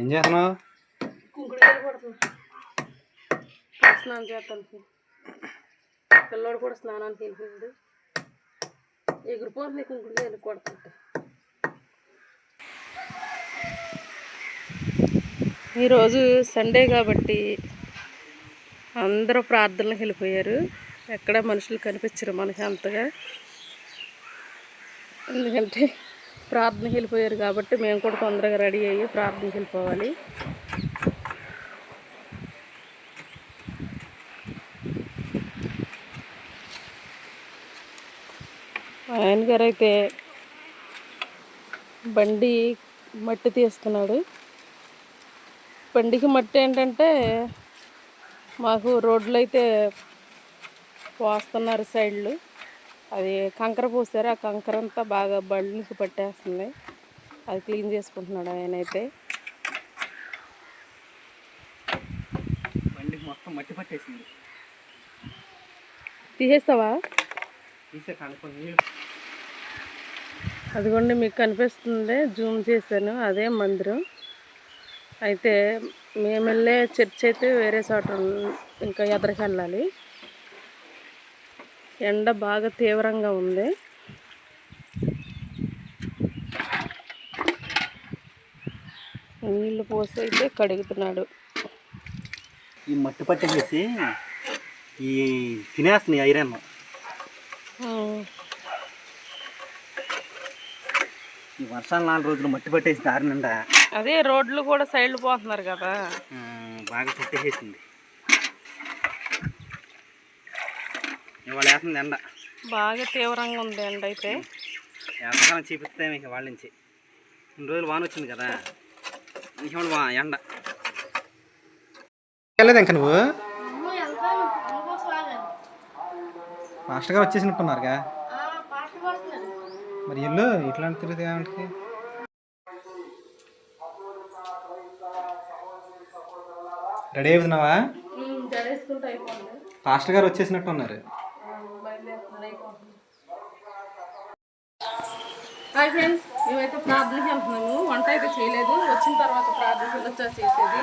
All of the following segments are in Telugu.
ఏం చేస్తున్నావు? స్నానం చేస్తాను పిల్లోడు కూడా స్నానానికి వెళ్ళిపోయాడు. ఎగిరిపోతుంది కుంకుడుకాయలు కొడుతుంటే. ఈరోజు సండే కాబట్టి అందరూ ప్రార్థనలకు వెళ్ళిపోయారు. ఎక్కడ మనుషులు కనిపించరు మనకి అంతగా. ఎందుకంటే ప్రార్థనకి వెళ్ళిపోయారు కాబట్టి మేము కూడా తొందరగా రెడీ అయ్యి ప్రార్థనకి వెళ్ళిపోవాలి. ఆయన గారు అయితే బండి మట్టి తీస్తున్నాడు. బండికి మట్టి ఏంటంటే మాకు రోడ్లు అయితే పోస్తున్నారు సైడ్లు. అది కంకర పోసారు. ఆ కంకర అంతా బాగా బండికి పట్టేస్తుంది. అది క్లీన్ చేసుకుంటున్నాడు ఆయన అయితే బండికి మొత్తం మట్టి పట్టేసింది. తీసేస్తావా? అదిగోండి మీకు కనిపిస్తుంది. జూమ్ చేశాను. అదే మందిరం. అయితే మేము వెళ్ళే చర్చ్ అయితే వేరే చోట ఇంకా ఎదరికి వెళ్ళాలి. ఎండ బాగా తీవ్రంగా ఉంది. నీళ్ళు పోసి అయితే కడుగుతున్నాడు. ఈ మట్టి పట్టేసేసి ఈ తినేస్తున్నాయి ఐరన్. ఈ వర్షాలు నాలుగు రోజులు మట్టి పట్టేసి దారి నిండా అదే రోడ్లు కూడా సైడ్లు పోతున్నారు కదా. బాగా పట్టేసేసింది ఇవాళ వేస్తుంది ఎండ. బాగా తీవ్రంగా ఉంది ఎండ అయితే. ఎంతకాలం చూపిస్తే మీకు వాళ్ళ నుంచి. ఇన్ని రోజులు వాన వచ్చింది కదా. ఇంకేమో వా ఎండ. వెళ్ళలేదు ఇంకా నువ్వు? మాస్టర్ గారు వచ్చేసినట్టున్నారుగా. మరి ఇల్లు ఇట్లాంటి తిరుగుతుంది ఏమంటే రెడీ అవుతున్నావా మాస్టర్ గారు వచ్చేసినట్టు ఉన్నారు వంట అయితే చేయలేదు. వచ్చిన తర్వాత ప్రార్థనకి వెళ్ళొచ్చా చేసేది.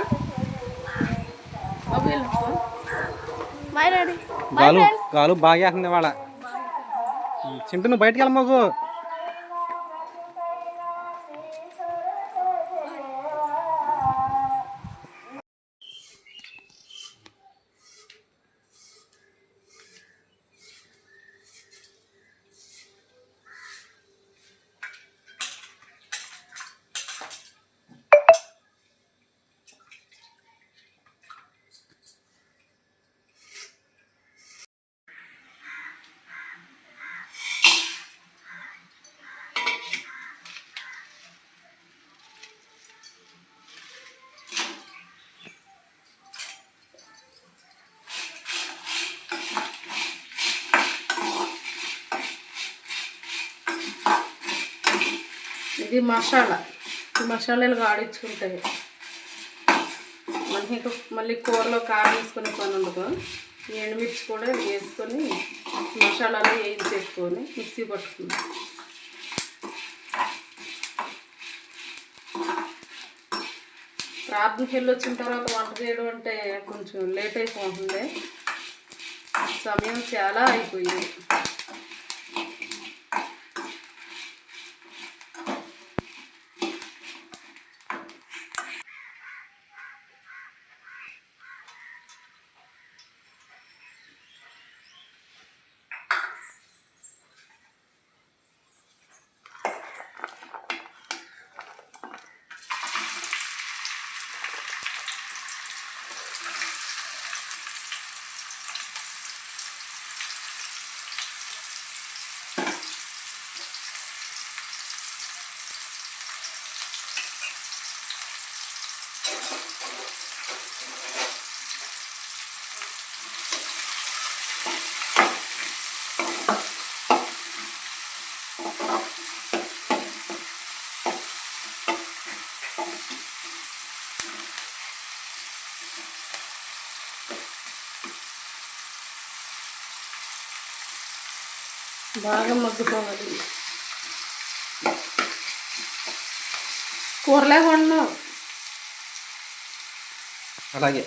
గాలు గాలు బాగా వేస్తుంది వాళ్ళ చింటూ నువ్వు బయటికి వెళ్ళమాకు ఇది మసాలా. ఈ మసాలాలు ఆడించుకుంటాయి మనకి ఇంకా మళ్ళీ కూరలో కారం వేసుకునే పని ఉండదు. ఎండుమిర్చి కూడా వేసుకొని మసాలాలు వేయించేసుకొని మిక్సీ పట్టుకుంటాం. ప్రార్థనకి వెళ్ళి వచ్చిన తర్వాత వంట చేయడం అంటే కొంచెం లేట్ అయిపోతుంది. సమయం చాలా అయిపోయింది. బాగా మగ్గిపోవాలి. కూరలాగా వండినాం అలాగే.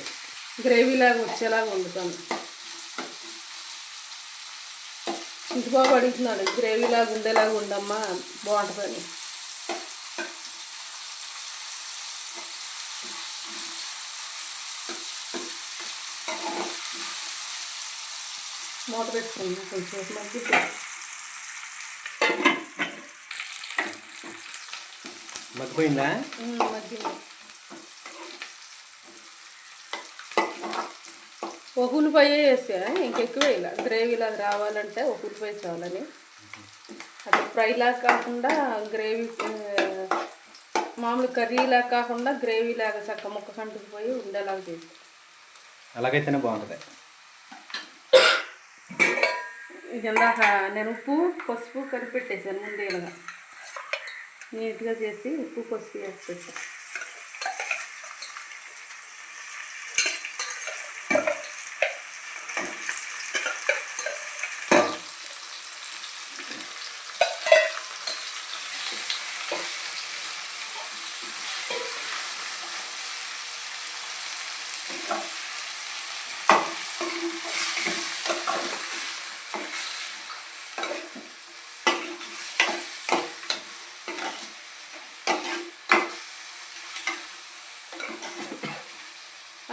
గ్రేవీలాగా వచ్చేలాగా వండుతాను. ఇంటి బాబు అడుగుతున్నాడు గ్రేవీలాగా ఉండేలాగా ఉండమ్మా బాగుంటుందని. మూత పెట్టుకున్నా కొంచెం మగ్గి మగ్గిపోయిందా? ఉల్లిపాయ వేసా ఇంకెక్కువ వేయాల గ్రేవీలా రావాలంటే ఒక ఉల్లిపాయ చాలని. అది ఫ్రైలా కాకుండా గ్రేవీ మామూలు కర్రీలా కాకుండా గ్రేవీ లాగా చక్క ముక్క కంటుకు పోయి ఉండేలాగా చేసి అలాగైతేనే బాగుంటుంది. ఇది ఇందాక నేను ఉప్పు పసుపు కలిపి పెట్టేసాను ముందే ఇలాగా నీట్గా చేసి ఉప్పు పసుపు వేసుకొచ్చాను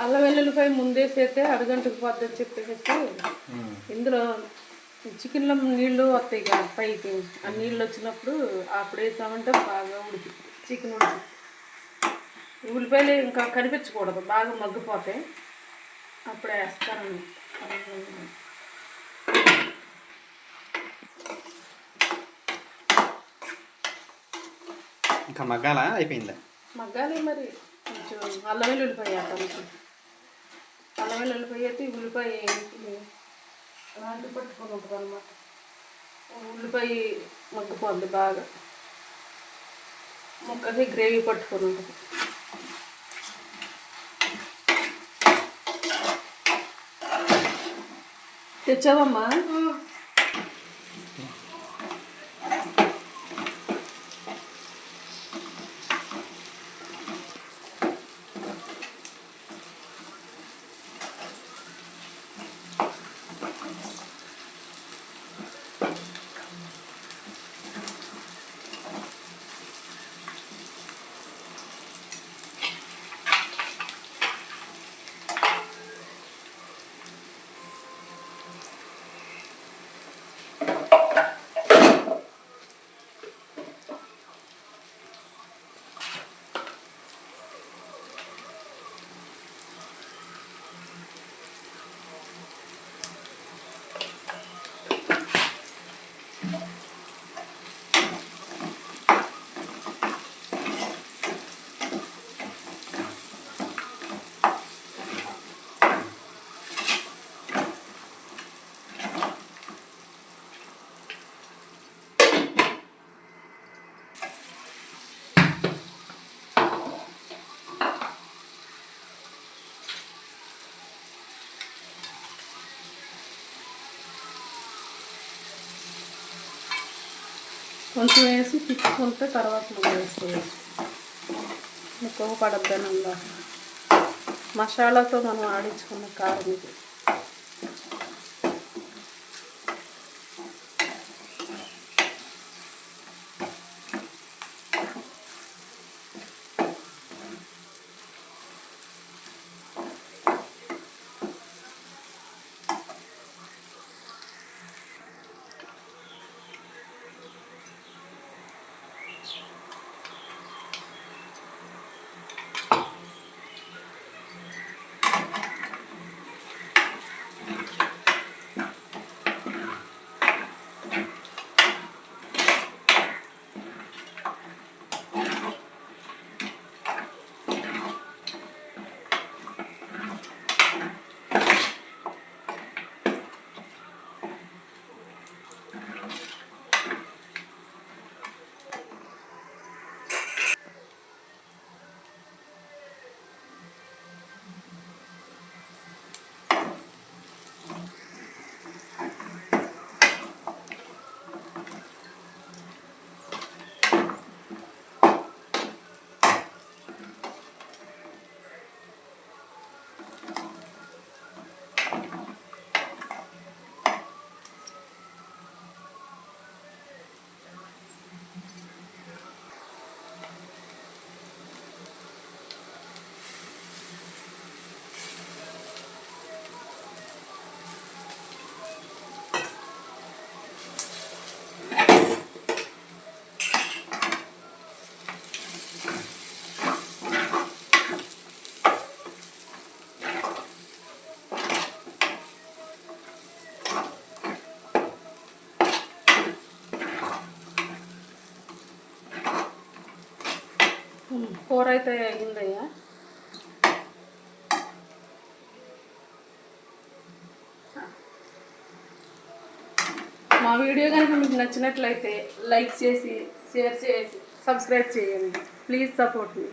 అల్లం వెల్లుల్లిపాయ ముందేసైతే అరగంటకు పద్ధతి చెప్పేసి ఇందులో చికెన్లో నీళ్ళు వస్తాయి కదా పైకి. ఆ నీళ్ళు వచ్చినప్పుడు అప్పుడు వేసామంటే బాగా ఉడికి చికెన్ ఉడికి. ఉల్లిపాయలు ఇంకా కనిపించకూడదు బాగా మగ్గిపోతాయి. అప్పుడు వేస్తాను ఇంకా మగ్గాలా? అయిపోయిందా? మగ్గాలి మరి. కొంచెం అల్లం వెల్లుల్లిపాయ వేస్తాం అల్లం వెల్లుల్లిపాయ అయితే ఉల్లిపాయ అలాంటి పట్టుకొని ఉంటుంది అనమాట ఉల్లిపాయ మగ్గిపోద్ది బాగా. ముక్కకి గ్రేవీ పట్టుకొని ఉంటుంది. తెచ్చావమ్మా? కొంచెం వేసి తిప్పుకుంటే తర్వాత మనం వేసుకోవచ్చు ఎక్కువ పడద్దని మసాలాతో మనం ఆడించుకున్న కారం ఇది. అయితే అయిందయ్యా మా వీడియో కనుక మీకు నచ్చినట్లయితే లైక్ చేసి షేర్ చేసి సబ్స్క్రైబ్ చేయండి. Please support me.